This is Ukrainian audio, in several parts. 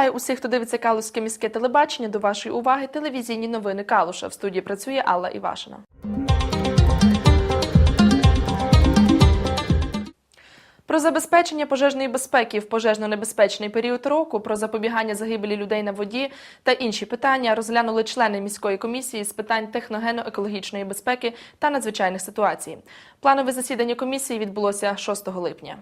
Вітаю усіх, хто дивиться Калузьке міське телебачення. До вашої уваги телевізійні новини Калуша. В студії працює Алла Івашина. Про забезпечення пожежної безпеки в пожежно-небезпечний період року, про запобігання загибелі людей на воді та інші питання розглянули члени міської комісії з питань техногенно-екологічної безпеки та надзвичайних ситуацій. Планове засідання комісії відбулося 6 липня.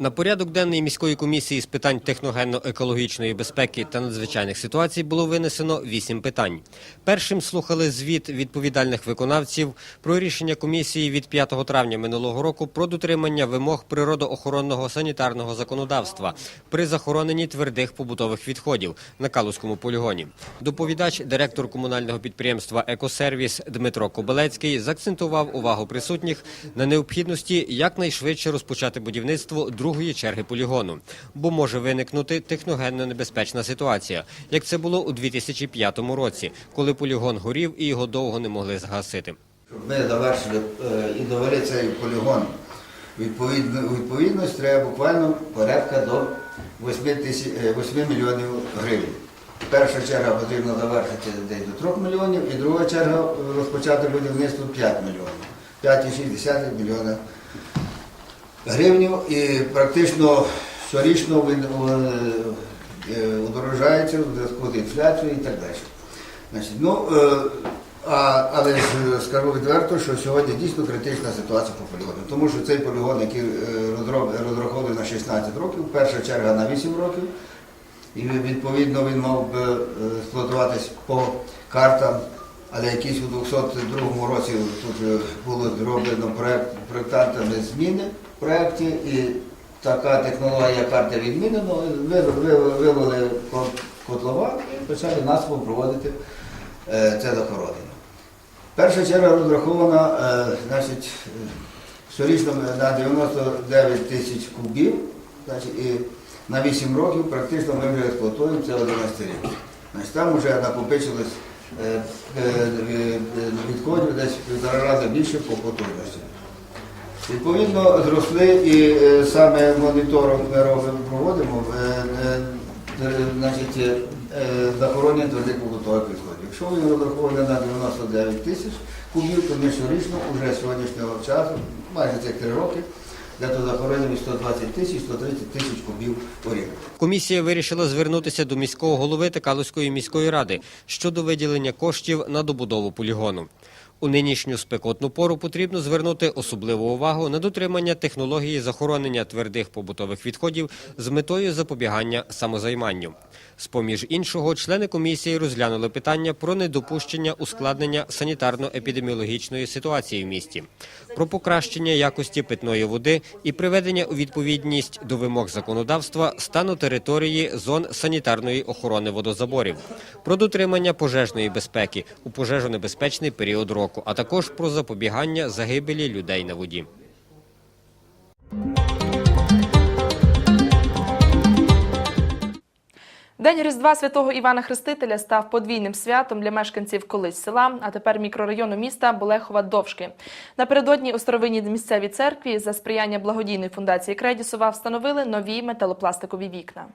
На порядок денний міської комісії з питань техногенно-екологічної безпеки та надзвичайних ситуацій було винесено вісім питань. Першим слухали звіт відповідальних виконавців про рішення комісії від 5 травня минулого року про дотримання вимог природоохоронного санітарного законодавства при захороненні твердих побутових відходів на Калузькому полігоні. Доповідач, директор комунального підприємства Екосервіс Дмитро Кобелецький заакцентував увагу присутніх на необхідності якнайшвидше розпочати будівництво другої черги полігону, бо може виникнути техногенно небезпечна ситуація, як це було у 2005 році, коли полігон горів і його довго не могли згасити. Щоб ми завершили е, і довели цей полігон відповідно, відповідність, треба буквально порядка до 8, тисяч, е, 8 мільйонів гривень. Перша черга потрібно завершити десь до 3 мільйонів, і друга черга е, розпочати будівництво 5 мільйонів. 5,6 мільйона гривень і практично щорічно він е, удорожається в зв'язку з інфляцією і так далі. Значить, ну, е, а, але скажу відверто, що сьогодні дійсно критична ситуація по полігону. Тому що цей полігон, який е, розрахований на 16 років, перша черга на 8 років, і відповідно він мав би експлуатуватись по картам, але якісь у 202 році тут було зроблено проект, проєктантами зміни проєкті, і така технологія карти відмінено, ви- ви- вивели кот- котлован і почали насипом проводити е, це захоронення. Перша черга розрахована е, значить, щорічно на 99 тисяч кубів, значить, і на 8 років практично ми вже експлуатуємо це 11 рік. Значить, там вже накопичилось е, відходів десь в півтора рази більше по потужності. Відповідно, зросли і е, саме моніторинг ми робимо, проводимо е, е, значить, захоронення твердих побутових відходів. Якщо він розрахований на 99 тисяч кубів, то ми щорічно, вже з сьогоднішнього часу, майже цих три роки, для того захоронення 120 тисяч, 130 тисяч кубів у рік. Комісія вирішила звернутися до міського голови та міської ради щодо виділення коштів на добудову полігону. У нинішню спекотну пору потрібно звернути особливу увагу на дотримання технології захоронення твердих побутових відходів з метою запобігання самозайманню. З-поміж іншого, члени комісії розглянули питання про недопущення ускладнення санітарно-епідеміологічної ситуації в місті, про покращення якості питної води і приведення у відповідність до вимог законодавства стану території зон санітарної охорони водозаборів, про дотримання пожежної безпеки у пожежонебезпечний період року, а також про запобігання загибелі людей на воді. День Різдва Святого Івана Хрестителя став подвійним святом для мешканців колись села, а тепер мікрорайону міста Болехова Довжки. Напередодні у старовинній місцевій церкві за сприяння благодійної фундації Кредісова встановили нові металопластикові вікна.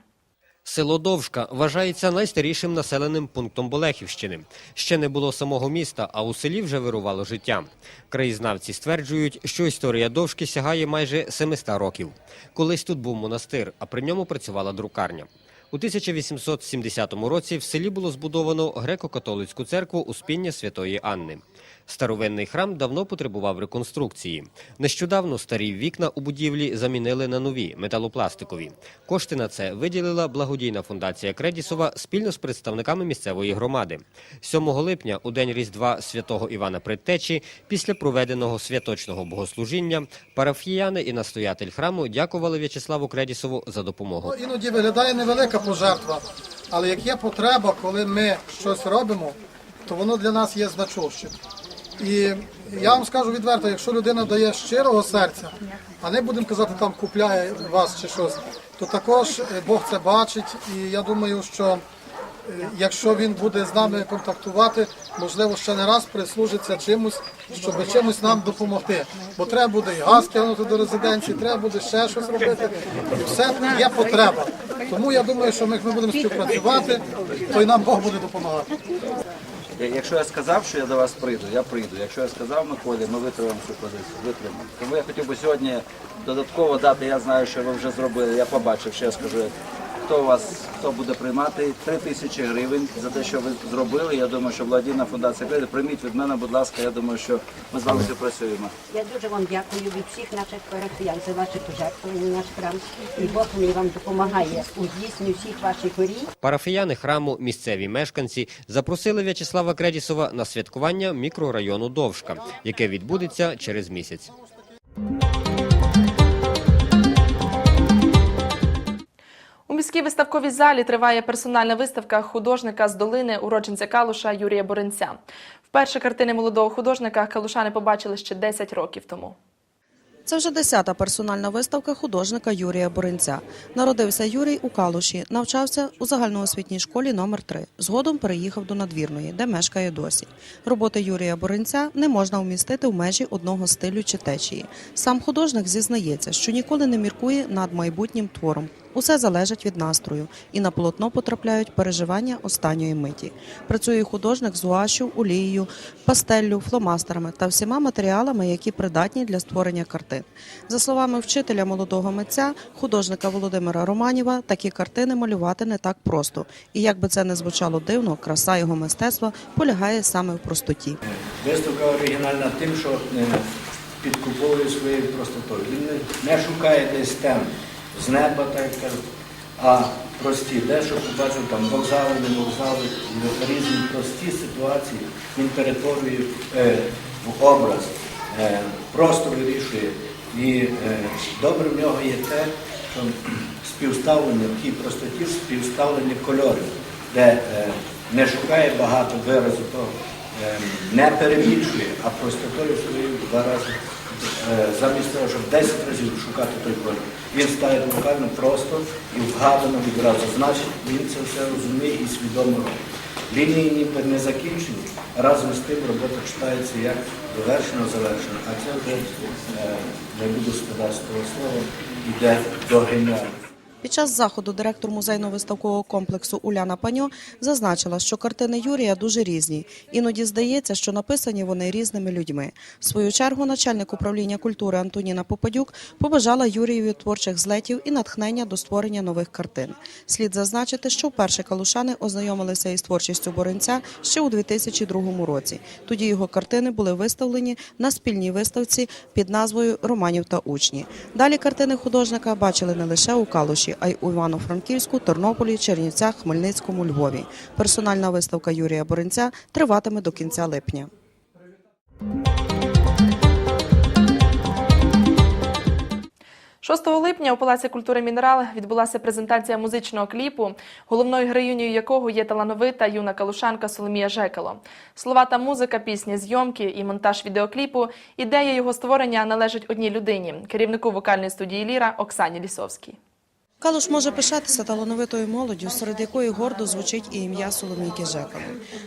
Село Довжка вважається найстарішим населеним пунктом Болехівщини. Ще не було самого міста, а у селі вже вирувало життя. Краєзнавці стверджують, що історія Довжки сягає майже 700 років. Колись тут був монастир, а при ньому працювала друкарня. У 1870 році в селі було збудовано греко-католицьку церкву Успіння Святої Анни. Старовинний храм давно потребував реконструкції. Нещодавно старі вікна у будівлі замінили на нові металопластикові. Кошти на це виділила благодійна фундація Кредісова спільно з представниками місцевої громади. 7 липня, у день Різдва святого Івана Предтечі, після проведеного святочного богослужіння, парафіяни і настоятель храму дякували В'ячеславу Кредісову за допомогу. Іноді виглядає невелика пожертва, але як є потреба, коли ми щось робимо, то воно для нас є значущим. І я вам скажу відверто, якщо людина дає щирого серця, а не будемо казати, там купляє вас чи щось, то також е, Бог це бачить. І я думаю, що е, якщо він буде з нами контактувати, можливо, ще не раз прислужиться чимось, щоб чимось нам допомогти. Бо треба буде і газ тягнути до резиденції, треба буде ще щось робити. І все є потреба. Тому я думаю, що ми, як ми будемо співпрацювати, то й нам Бог буде допомагати. Якщо я сказав, що я до вас прийду, я прийду. Якщо я сказав Миколі, ми витримаємо цю позицію. Витримаємо. Тому я хотів би сьогодні додатково дати, я знаю, що ви вже зробили. Я побачив, що я скажу, хто вас хто буде приймати 3 тисячі гривень за те, що ви зробили. Я думаю, що благодійна фундація «Кредит». Прийміть від мене, будь ласка, я думаю, що ми з вами співпрацюємо. Я дуже вам дякую від всіх наших парафіян за ваші пожертвування наш храм. І Бог мені вам допомагає у здійсненні всіх ваших мрій. Парафіяни храму, місцеві мешканці запросили В'ячеслава Кредісова на святкування мікрорайону Довжка, яке відбудеться через місяць. Міській виставковій залі триває персональна виставка художника з долини уродженця Калуша Юрія Боренця. Вперше картини молодого художника калушани побачили ще 10 років тому. Це вже десята персональна виставка художника Юрія Боринця. Народився Юрій у Калуші, навчався у загальноосвітній школі номер 3 Згодом переїхав до надвірної, де мешкає досі. Роботи Юрія Боринця не можна вмістити в межі одного стилю чи течії. Сам художник зізнається, що ніколи не міркує над майбутнім твором. Усе залежить від настрою, і на полотно потрапляють переживання останньої миті. Працює художник з гуашю, олією, пастеллю, фломастерами та всіма матеріалами, які придатні для створення картин. За словами вчителя молодого митця, художника Володимира Романіва, такі картини малювати не так просто. І як би це не звучало дивно, краса його мистецтва полягає саме в простоті. Виставка оригінальна тим, що е, підкуповує своєю простотою. Він не, шукає десь тем з неба, так кажуть, а прості, де що побачив там вокзали, не вокзали, різні прості ситуації. Він перетворює е, в образ, е, просто вирішує. І е, добре в нього є те, що співставлення в тій простоті, співставлення кольорів, де е, не шукає багато виразу того, е, не перебільшує, а простотою своєю два рази. Е, Замість того, щоб 10 разів шукати той колір, він ставить буквально просто і вгадано відразу. Значить, він це все розуміє і свідомо робить. Лінії ніби не закінчені, разом з тим робота читається як довершено завершено, а це вже е, не буду сказати з того слова, йде до геніального. Під час заходу директор музейно-виставкового комплексу Уляна Паньо зазначила, що картини Юрія дуже різні. Іноді здається, що написані вони різними людьми. В свою чергу начальник управління культури Антоніна Попадюк побажала Юрієві творчих злетів і натхнення до створення нових картин. Слід зазначити, що вперше калушани ознайомилися із творчістю Боринця ще у 2002 році. Тоді його картини були виставлені на спільній виставці під назвою Романів та учні. Далі картини художника бачили не лише у Калуші, а й у Івано-Франківську, Тернополі, Чернівцях, Хмельницькому, Львові. Персональна виставка Юрія Боринця триватиме до кінця липня. – 6 липня у Палаці культури Мінерал відбулася презентація музичного кліпу, головною героїнею якого є талановита юна калушанка Соломія Жекало. Слова та музика пісні, зйомки і монтаж відеокліпу. Ідея його створення належить одній людині керівнику вокальної студії Ліра Оксані Лісовській. Калуш може пишатися талановитою молоддю, серед якої гордо звучить і ім'я Соломійки Жекало.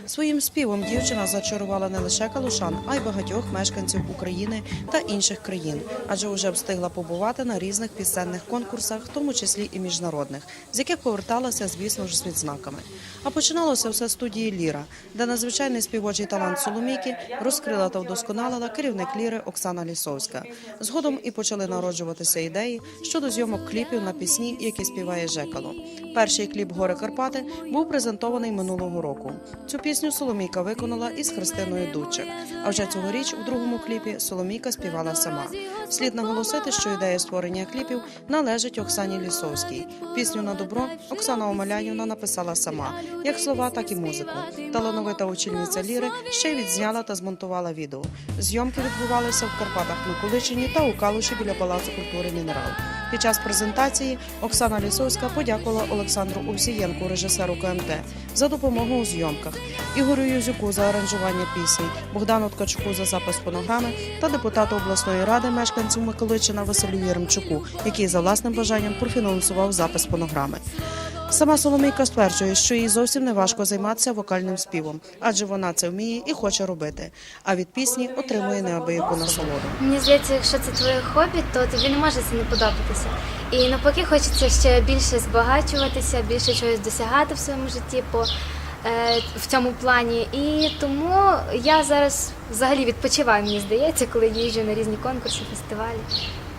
Своїм співом дівчина зачарувала не лише калушан, а й багатьох мешканців України та інших країн, адже вже встигла побувати на різних пісенних конкурсах, в тому числі і міжнародних, з яких поверталася, звісно ж, з відзнаками. А починалося все з студії Ліра, де надзвичайний співочий талант Соломійки розкрила та вдосконалила керівник Ліри Оксана Лісовська. Згодом і почали народжуватися ідеї щодо зйомок кліпів на пісні, які співає Жекало. Перший кліп Гори Карпати був презентований минулого року. Цю пісню Соломійка виконала із Христиною Дудчик. А вже цьогоріч у другому кліпі Соломійка співала сама. Слід наголосити, що ідея створення кліпів належить Оксані Лісовській. Пісню на добро Оксана Омелянівна написала сама, як слова, так і музику. Талановита очільниця Ліри ще й відзняла та змонтувала відео. Зйомки відбувалися в Карпатах Миколичині та у Калуші біля Палацу культури Мінерал. Під час презентації Оксана Лісовська подякувала Олександру Овсієнку, режисеру КМТ, за допомогу у зйомках, Ігорю Юзюку за аранжування пісень, Богдану Ткачуку за запис фонограми та депутату обласної ради мешканців Миколичина Василю Єремчуку, який за власним бажанням профінансував запис фонограми. Сама Соломійка стверджує, що їй зовсім не важко займатися вокальним співом, адже вона це вміє і хоче робити. А від пісні отримує неабияку насолоду. Мені здається, якщо це твоє хобі, то тобі не може це не подобатися. І навпаки, хочеться ще більше збагачуватися, більше чогось досягати в своєму житті по е, в цьому плані. І тому я зараз взагалі відпочиваю, мені здається, коли їжджу на різні конкурси, фестивалі.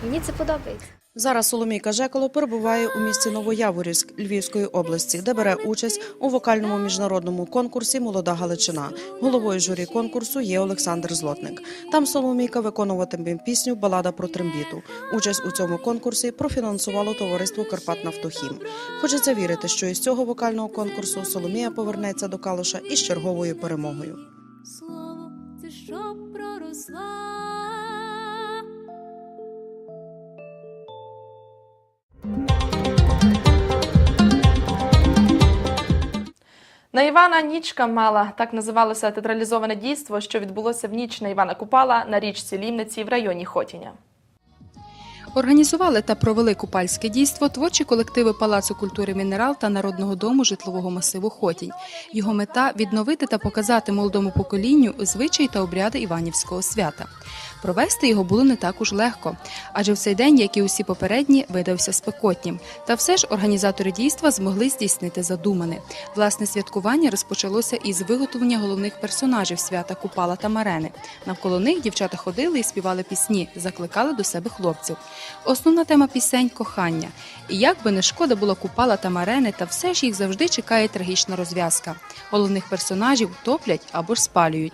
Мені це подобається. Зараз Соломійка Жекало перебуває у місті Новояворівськ Львівської області, де бере участь у вокальному міжнародному конкурсі Молода Галичина. Головою журі конкурсу є Олександр Злотник. Там Соломійка виконуватиме пісню Балада про трембіту. Участь у цьому конкурсі профінансувало товариство Карпатнафтохім. Хочеться вірити, що із цього вокального конкурсу Соломія повернеться до Калуша із черговою перемогою. Слово це щоб проросла. На Івана нічка мала так називалося театралізоване дійство, що відбулося в ніч на Івана Купала на річці Лімниці в районі Хотіня. Організували та провели купальське дійство творчі колективи Палацу культури Мінерал та Народного дому житлового масиву Хотінь. Його мета відновити та показати молодому поколінню звичаї та обряди Іванівського свята. Провести його було не так уж легко, адже в цей день, як і усі попередні, видався спекотнім. Та все ж організатори дійства змогли здійснити задумане. Власне святкування розпочалося із виготовлення головних персонажів свята Купала та Марени. Навколо них дівчата ходили і співали пісні, закликали до себе хлопців. Основна тема пісень кохання. І як би не шкода було Купала та Марени, та все ж їх завжди чекає трагічна розв'язка. Головних персонажів топлять або ж спалюють.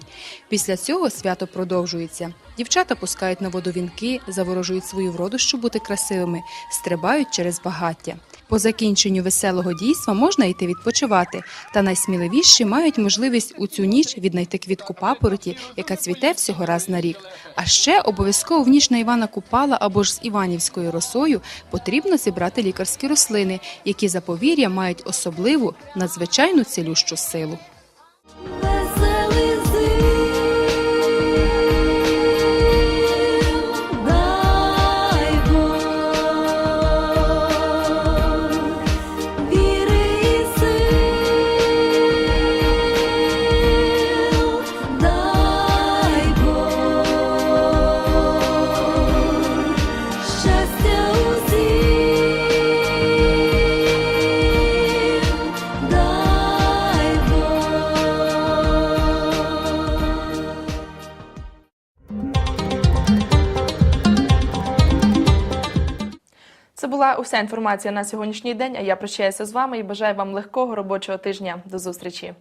Після цього свято продовжується. Дівчата пускають на воду вінки, заворожують свою вроду, щоб бути красивими, стрибають через багаття. По закінченню веселого дійства можна йти відпочивати, та найсміливіші мають можливість у цю ніч віднайти квітку папороті, яка цвіте всього раз на рік. А ще обов'язково в ніч на Івана Купала або ж з Іванівською росою потрібно зібрати лікарські рослини, які за повір'я мають особливу надзвичайну цілющу силу. Це була уся інформація на сьогоднішній день. А я прощаюся з вами і бажаю вам легкого робочого тижня. До зустрічі.